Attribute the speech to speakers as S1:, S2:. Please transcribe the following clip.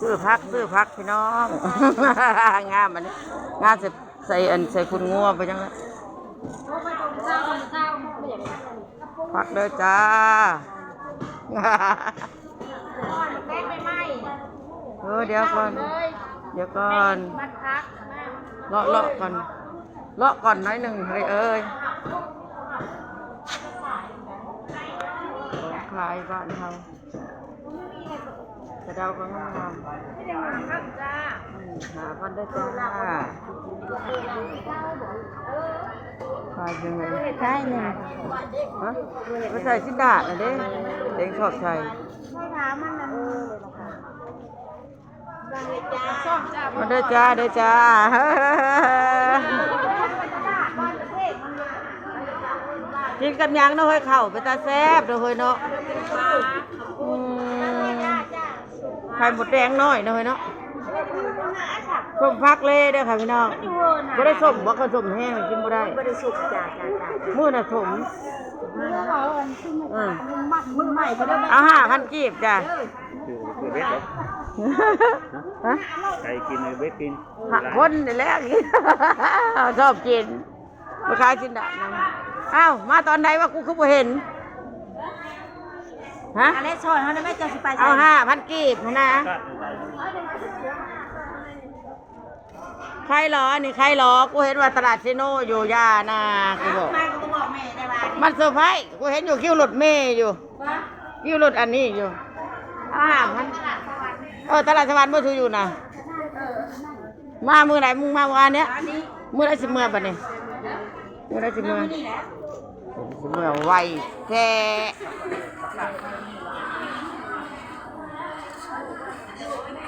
S1: ซื้อพักซื้อพักพี่น้อง งามอันนี้งามใส่ใส่อันใส่คุณงัวไปจังละพักเด้อจ้าเออเดี๋ยวก่อน เดี๋ยวก่อนเลาะเลาะก่อนเลาะก่อนหน้อยหนึ่งเฮ้ยเอ้ยของขายบ้านเขา จะเดาก็งามๆหาพันได้จ้าขายยังไง
S2: ใช่หนึ่ง
S1: ฮะม่ใส่สิดาน่ะเด้เด็กชอบใส่
S2: ไม่ถามมันนะเออ
S1: มาเด้จ้าเด้จ้ากินกับยังเนาะเฮ้ยเข่าไปตาแซบเด้อเฮ้ยเนาะ ไข่หมดแดงน้อยเนาะเฮ้ยเนาะส้มพักเลยเด้อค่ะพี่น้องบ่ได้ส้มบ่ก็ส้มแห้งกินบ่ได้
S2: บริสุทธิ์จ้าจ้าจ้า
S1: มื้อน่ะส้ม
S2: เมื่อเขาอันขึ้น
S1: อืม
S2: มามัดมือใหม่ก็ได้
S1: เอาห้าพันกีบจ้ะ
S3: คือคือเวทเหรอ
S1: ฮะ
S3: ไก่กินเวทกิน
S1: หักคนนี่แหละชอบกินมาขายสินดานะอ้าวมาตอนไหนวะกูคือบ่เห็น ฮะ
S2: อะไรซอยเขาได้ไหมจะสิไป
S1: เอาห้าพันกีบนะ
S3: ก็
S1: ใครเหรอนี่ใครเหรอกูเห็นว่าตลาดซิโนอยู่ย่านากูบอก
S2: มาก็บอกแม่ได้ว่า
S1: มันเซอร์ไพรส์กูเห็นอยู่คิวรถเมย์อยู่คิวรถอันนี้อยู่เอาห้าพันเออตลาดสวรรค์บ่ทูอยู่นะมามือไหนมึงมาวันเนี้ยมือไหนสิเมื่อบัดนี้มือไหนสิเมื่อ
S2: นี่แหละ
S1: สิ เมื่อไวแท้